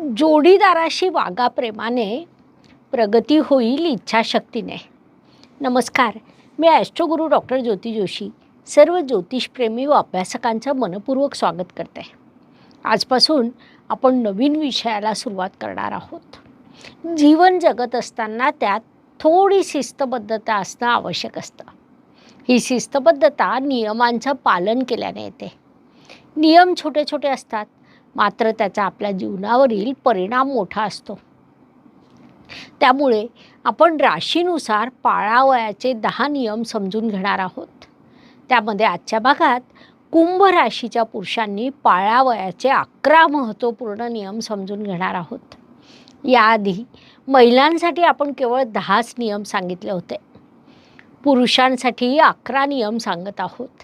जोडीदाराशी वागा प्रेमाने प्रगती होईल इच्छाशक्तीने. नमस्कार मी ॲस्ट्रोगुरू डॉक्टर ज्योती जोशी सर्व ज्योतिषप्रेमी व अभ्यासकांचं मनपूर्वक स्वागत करते. आजपासून आपण नवीन विषयाला सुरुवात करणार आहोत. जीवन जगत असताना त्यात थोडी शिस्तबद्धता असणं आवश्यक असतं. ही शिस्तबद्धता नियमांचं पालन केल्याने येते. नियम छोटे छोटे असतात. मात्र त्याचा आपल्या जीवनावरील परिणाम मोठा असतो. त्यामुळे आपण राशीनुसार पाळावयाचे दहा नियम समजून घेणार आहोत. त्यामध्ये आजच्या भागात कुंभ राशीच्या पुरुषांनी पाळावयाचे अकरा महत्त्वपूर्ण नियम समजून घेणार आहोत. याआधी महिलांसाठी आपण केवळ दहाच नियम सांगितले होते. पुरुषांसाठी अकरा नियम सांगत आहोत.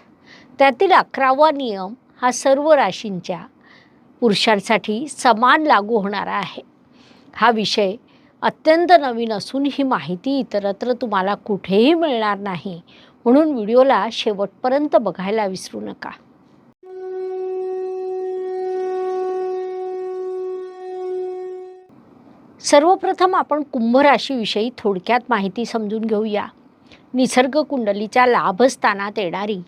त्यातील अकरावा नियम हा सर्व राशींच्या पुरुषांसाठी समान लागू होणारा आहे. हा विषय अत्यंत नवीन असून ही माहिती इतरत्र तुम्हाला कुठेही मिळणार नाही. म्हणून व्हिडिओला शेवटपर्यंत बघायला विसरू नका. सर्वप्रथम आपण कुंभ राशीविषयी थोडक्यात माहिती समजून घेऊया. निसर्ग कुंडलीच्या लाभस्थानात येणारी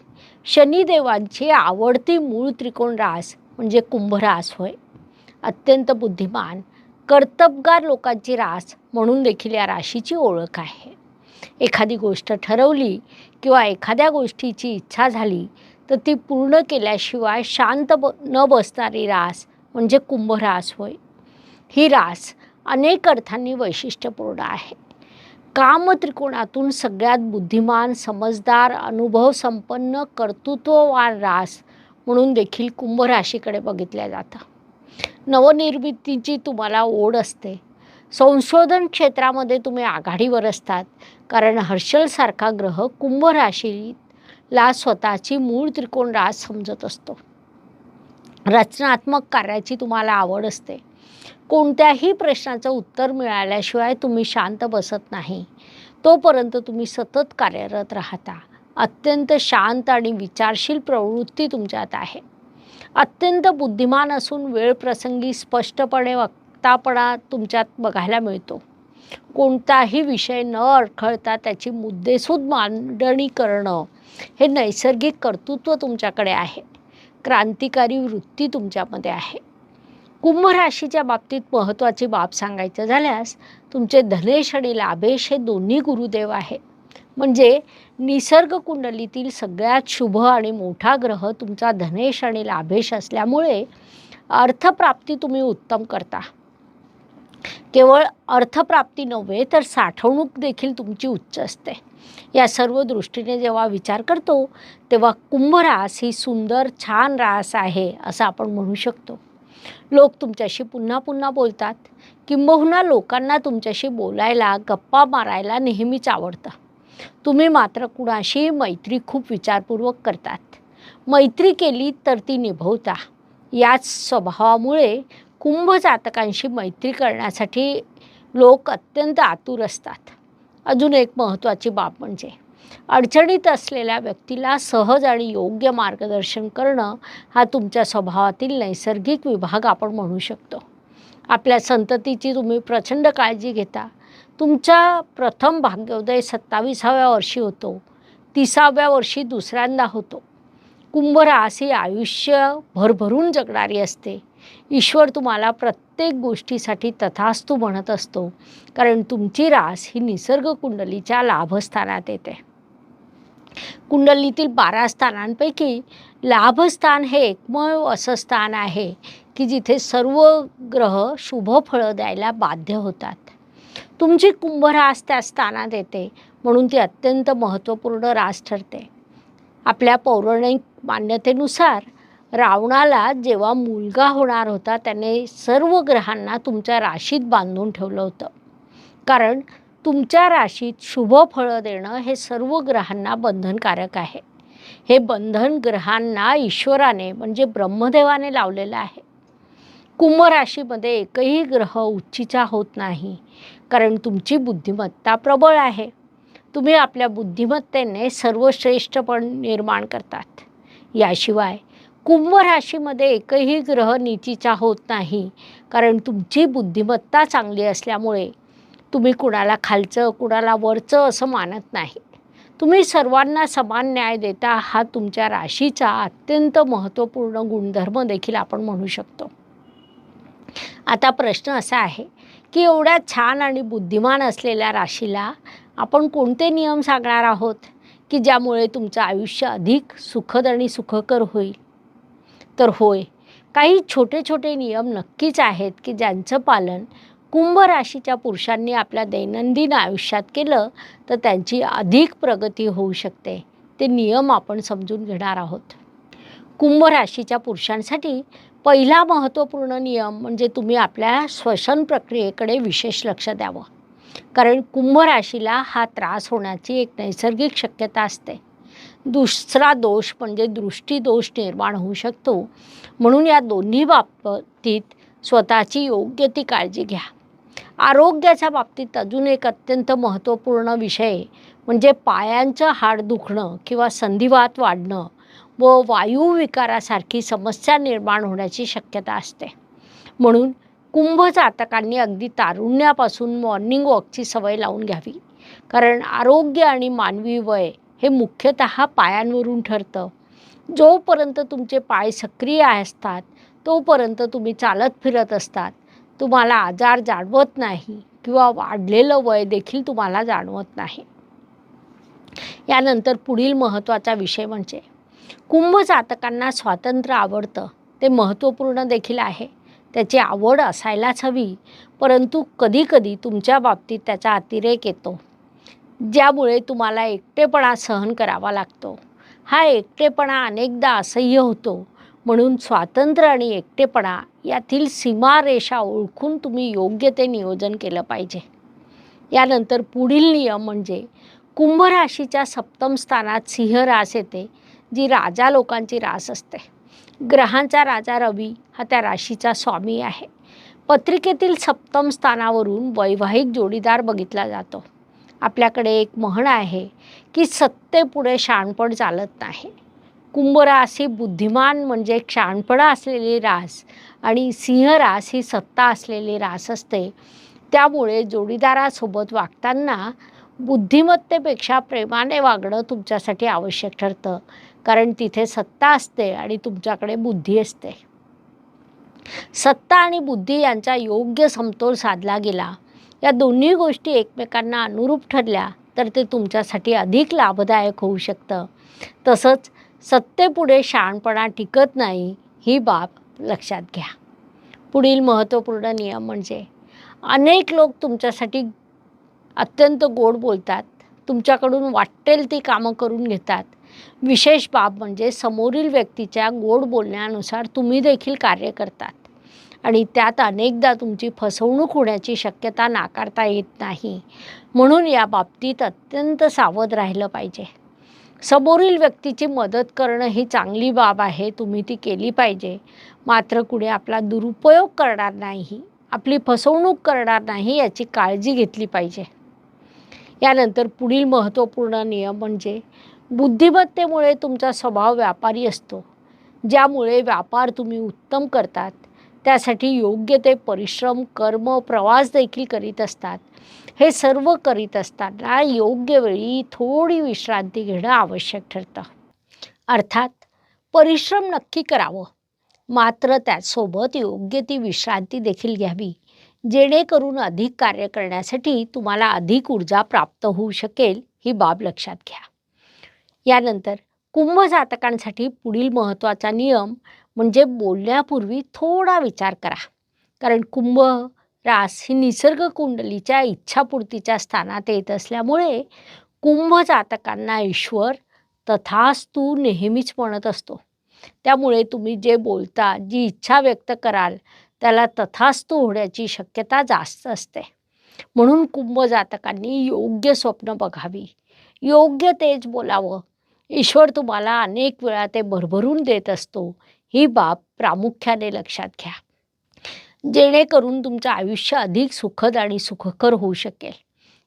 शनिदेवांची आवडती मूळ त्रिकोण रास म्हणजे कुंभरास होय. अत्यंत बुद्धिमान कर्तबगार लोकांची रास म्हणून देखील या राशीची ओळख आहे. एखादी गोष्ट ठरवली किंवा एखाद्या गोष्टीची इच्छा झाली तर ती पूर्ण केल्याशिवाय शांत ब न बसणारी रास म्हणजे कुंभरास होय. ही रास अनेक अर्थांनी वैशिष्ट्यपूर्ण आहे. कामत्रिकोणातून सगळ्यात बुद्धिमान समजदार अनुभव संपन्न कर्तृत्ववान रास म्हणून देखील कुंभ राशीकडे बघितल्या जातं. नवनिर्मितीची तुम्हाला ओढ असते. संशोधन क्षेत्रामध्ये तुम्ही आघाडीवर असतात. कारण हर्षलसारखा ग्रह कुंभ राशीला स्वतःची मूळ त्रिकोण रास समजत असतो. रचनात्मक कार्याची तुम्हाला आवड असते. कोणत्याही प्रश्नाचं उत्तर मिळाल्याशिवाय तुम्ही शांत बसत नाही. तोपर्यंत तुम्ही सतत कार्यरत राहता. अत्यंत शांत आणि विचारशील प्रवृत्ती तुमच्यात आहे. अत्यंत बुद्धिमान असून वेळ प्रसंगी स्पष्टपणे वक्तापणा तुमच्यात बघायला मिळतो. कोणताही विषय न अडखळता त्याची मुद्देसूद मांडणी करणं हे नैसर्गिक कर्तृत्व तुमच्याकडे आहे. क्रांतिकारी वृत्ती तुमच्यामध्ये आहे. कुंभ राशीच्या बाबतीत महत्त्वाची बाब सांगायचं झाल्यास तुमचे धनेश आणि लाभेश हे दोन्ही गुरुदेव आहे म्हणजे निसर्ग कुंडलीतील सगळ्यात शुभ आणि मोठा ग्रह तुमचा धनेश आणि लाभेश असल्यामुळे अर्थप्राप्ती तुम्ही उत्तम करता. केवळ अर्थप्राप्ती नव्हे तर साठवणूक देखील तुमची उच्च असते. या सर्व दृष्टीने जेव्हा विचार करतो तेव्हा कुंभरास ही सुंदर छान रास आहे असं आपण म्हणू शकतो. लोक तुमच्याशी पुन्हा पुन्हा बोलतात. किंबहुना लोकांना तुमच्याशी बोलायला गप्पा मारायला नेहमीच आवडतं. तुम्ही मात्र कुणाशी मैत्री खूप विचारपूर्वक करतात. मैत्री केली तर ती निभवता. याच स्वभावामुळे कुंभ जातकांशी मैत्री करण्यासाठी लोक अत्यंत आतुर असतात. अजून एक महत्त्वाची बाब म्हणजे अडचणीत असलेल्या व्यक्तीला सहज आणि योग्य मार्गदर्शन करणं हा तुमच्या स्वभावातील नैसर्गिक विभाग आपण म्हणू शकतो. आपल्या संततीची तुम्ही प्रचंड काळजी घेता. तुमचा प्रथम भाग्योदय सत्तावीसाव्या वर्षी होतो. तिसाव्या वर्षी दुसऱ्यांदा होतो. कुंभ रास ही आयुष्य भरभरून जगणारी असते. ईश्वर तुम्हाला प्रत्येक गोष्टीसाठी तथास्तू म्हणत असतो. कारण तुमची रास ही निसर्ग कुंडलीच्या लाभस्थानात येते. कुंडलीतील बारा स्थानांपैकी लाभस्थान हे एकमेव असं स्थान आहे की जिथे सर्व ग्रह शुभ फळं द्यायला बाध्य होतात. तुमची कुंभ रास त्या स्थानात येते म्हणून ती अत्यंत महत्त्वपूर्ण रास ठरते. आपल्या पौराणिक मान्यतेनुसार रावणाला जेव्हा मुलगा होणार होता त्याने सर्व ग्रहांना तुमच्या राशीत बांधून ठेवलं होतं. कारण तुमच्या राशीत शुभ फळं देणं हे सर्व ग्रहांना बंधनकारक आहे. हे बंधन ग्रहांना ईश्वराने म्हणजे ब्रह्मदेवाने लावलेलं आहे. कुंभ राशीमध्ये एकही ग्रह उच्चीचा होत नाही. कारण तुमची बुद्धिमत्ता प्रबळ आहे. तुम्ही आपल्या बुद्धिमत्तेने सर्वश्रेष्ठपण निर्माण करतात. याशिवाय कुंभ राशीमध्ये एकही ग्रह नीतीचा होत नाही. कारण तुमची बुद्धिमत्ता चांगली असल्यामुळे तुम्ही कुणाला खालचं कुणाला वरचं असं मानत नाही. तुम्ही सर्वांना समान न्याय देता हा तुमच्या राशीचा अत्यंत महत्त्वपूर्ण गुणधर्म देखील आपण म्हणू शकतो. आता प्रश्न असा आहे की एवढ्या छान आणि बुद्धिमान असलेल्या राशीला आपण कोणते नियम सांगणार आहोत की ज्यामुळे तुमचं आयुष्य अधिक सुखद आणि सुखकर होईल? तर होय काही छोटे छोटे नियम नक्कीच आहेत की ज्यांचं पालन कुंभ राशीच्या पुरुषांनी आपल्या दैनंदिन आयुष्यात केलं तर त्यांची अधिक प्रगती होऊ शकते. ते नियम आपण समजून घेणार आहोत. कुंभ राशीच्या पुरुषांसाठी पहिला महत्त्वपूर्ण नियम म्हणजे तुम्ही आपल्या श्वसन प्रक्रियेकडे विशेष लक्ष द्यावं. कारण कुंभ राशीला हा त्रास होण्याची एक नैसर्गिक शक्यता असते. दुसरा दोष म्हणजे दृष्टीदोष निर्माण होऊ शकतो. म्हणून या दोन्ही बाबतीत स्वतःची योग्य ती काळजी घ्या. आरोग्याच्या बाबतीत अजून एक अत्यंत महत्त्वपूर्ण विषय म्हणजे पायांचं हाड दुखणं किंवा संधिवात वाढणं व वायुविकारासारखी समस्या निर्माण होण्याची शक्यता असते. म्हणून कुंभ जातकांनी अगदी तारुण्यापासून मॉर्निंग वॉकची सवय लावून घ्यावी. कारण आरोग्य आणि मानवी वय हे मुख्यतः पायांवरून ठरतं. जोपर्यंत तुमचे पाय सक्रिय असतात तोपर्यंत तुम्ही चालत फिरत असतात. तुम्हाला आजार जाणवत नाही किंवा वाढलेलं वय देखील तुम्हाला जाणवत नाही. यानंतर पुढील महत्त्वाचा विषय म्हणजे कुंभ जातकांना स्वातंत्र्य आवडतं. ते महत्त्वपूर्ण देखील आहे. त्याची आवड असायलाच हवी परंतु कधीकधी तुमच्या बाबतीत त्याचा अतिरेक येतो. ज्यामुळे तुम्हाला एकटेपणा सहन करावा लागतो. हा एकटेपणा अनेकदा असह्य होतो. म्हणून स्वातंत्र्य आणि एकटेपणा यातील सीमारेषा ओळखून तुम्ही योग्य ते नियोजन केलं पाहिजे. यानंतर पुढील नियम म्हणजे कुंभ राशीच्या सप्तम स्थानात सिंह रास येते. जी राजा लोकांची रास असते. ग्रहांचा राजा रवी हा त्या राशीचा स्वामी आहे. पत्रिकेतील सप्तम स्थानावरून वैवाहिक जोडीदार बघितला जातो. आपल्याकडे एक म्हण आहे की सत्तेपुढे शहाणपण चालत नाही. कुंभरास ही बुद्धिमान म्हणजे शहाणपणा असलेली रास आणि सिंहरास ही सत्ता असलेली रास असते. त्यामुळे जोडीदारासोबत वागताना बुद्धिमत्तेपेक्षा प्रेमाने वागणं तुमच्यासाठी आवश्यक ठरतं. कारण तिथे सत्ता असते आणि तुमच्याकडे बुद्धी असते. सत्ता आणि बुद्धी यांचा योग्य समतोल साधला गेला. या दोन्ही गोष्टी एकमेकांना अनुरूप ठरल्या तर ते तुमच्यासाठी अधिक लाभदायक होऊ शकतं. तसंच सत्तेपुढे शहाणपणा टिकत नाही ही बाब लक्षात घ्या. पुढील महत्त्वपूर्ण नियम म्हणजे अनेक लोक तुमच्यासाठी अत्यंत गोड बोलतात. तुमच्याकडून वाटेल ती कामं करून घेतात. विशेष बाब म्हणजे समोरील व्यक्तीच्या गोड बोलण्यानुसार तुम्ही देखील कार्य करतात. आणि त्यात अनेकदा तुमची फसवणूक होण्याची शक्यता नाकारता येत नाही. म्हणून या बाबतीत अत्यंत सावध राहिलं पाहिजे. समोरील व्यक्तीची मदत करणं ही चांगली बाब आहे तुम्ही ती केली पाहिजे. मात्र कुणी आपला दुरुपयोग करणार नाही आपली फसवणूक करणार नाही याची काळजी घेतली पाहिजे. यानंतर पुढील महत्त्वपूर्ण नियम म्हणजे बुद्धिमत्तेमुळे तुमचा स्वभाव व्यापारी असतो. ज्यामुळे व्यापार तुम्ही उत्तम करतात. त्यासाठी योग्य ते परिश्रम कर्म प्रवास देखील करीत असतात. हे सर्व करीत असताना योग्य वेळी थोडी विश्रांती घेणं आवश्यक ठरतं. अर्थात परिश्रम नक्की करावं. मात्र त्यासोबत योग्य ती विश्रांती देखील घ्यावी. जेणेकरून अधिक कार्य करण्यासाठी तुम्हाला अधिक ऊर्जा प्राप्त होऊ शकेल ही बाब लक्षात घ्या. यानंतर कुंभ जातकांसाठी पुढील महत्त्वाचा नियम म्हणजे बोलण्यापूर्वी थोडा विचार करा. कारण कुंभ रास ही निसर्ग कुंडलीच्या इच्छापूर्तीच्या स्थानात येत असल्यामुळे कुंभ जातकांना ईश्वर तथास्तू नेहमीच म्हणत असतो. त्यामुळे तुम्ही जे बोलता जी इच्छा व्यक्त कराल त्याला तथास्तू होण्याची शक्यता जास्त असते. म्हणून कुंभ जातकांनी योग्य स्वप्न बघावी. योग्य तेज बोलावं ईश्वर तुम्हाला अनेक वेळा ते भरभरून देत असतो. ही बाब प्रामुख्याने लक्षात घ्या. जेणेकरून तुमचं आयुष्य अधिक सुखद आणि सुखकर होऊ शकेल.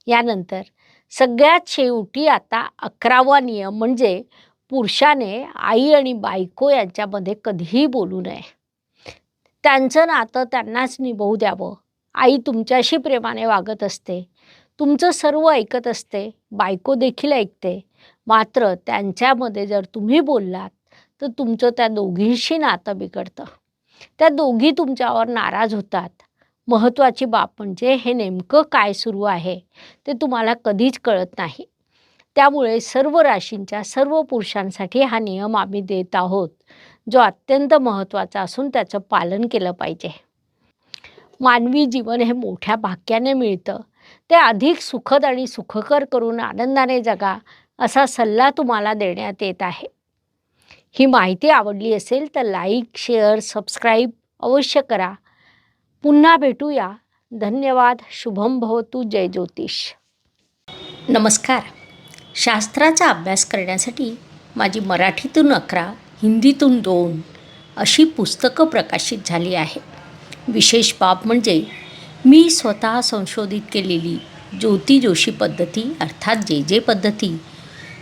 यानंतर सगळ्यात शेवटी आता अकरावा नियम म्हणजे पुरुषाने आई आणि बायको यांच्यामध्ये कधीही बोलू नये. त्यांचं नातं त्यांनाच निभवू द्यावं. आई तुमच्याशी प्रेमाने वागत असते. तुमचं सर्व ऐकत असते. बायको देखील ऐकते. मात्र त्यांच्यामध्ये जर तुम्ही बोललात तर तुमचं त्या दोघींशी नातं बिघडतं. त्या दोघी तुमच्यावर नाराज होतात. महत्त्वाची बाब म्हणजे हे नेमकं काय सुरू आहे ते तुम्हाला कधीच कळत नाही. त्यामुळे सर्व राशींच्या सर्व पुरुषांसाठी हा नियम आम्ही देत आहोत जो अत्यंत महत्त्वाचा असून त्याचं पालन केलं पाहिजे. मानवी जीवन हे मोठ्या भाग्याने मिळतं. ते अधिक सुखद आणि सुखकर करून आनंदाने जगा असा सल्ला तुम्हाला देण्यात येत आहे. ही माहिती आवडली असेल तर लाईक शेअर सबस्क्राईब अवश्य करा. पुन्हा भेटूया. धन्यवाद. शुभम भवतु. जय ज्योतिष. नमस्कार. शास्त्राचा अभ्यास करण्यासाठी माझी मराठीतून अकरा हिंदीतून दोन अशी पुस्तकं प्रकाशित झाली आहे. विशेष बाब म्हणजे मी स्वतः संशोधित केलेली ज्योती जोशी पद्धती अर्थात जे जे पद्धती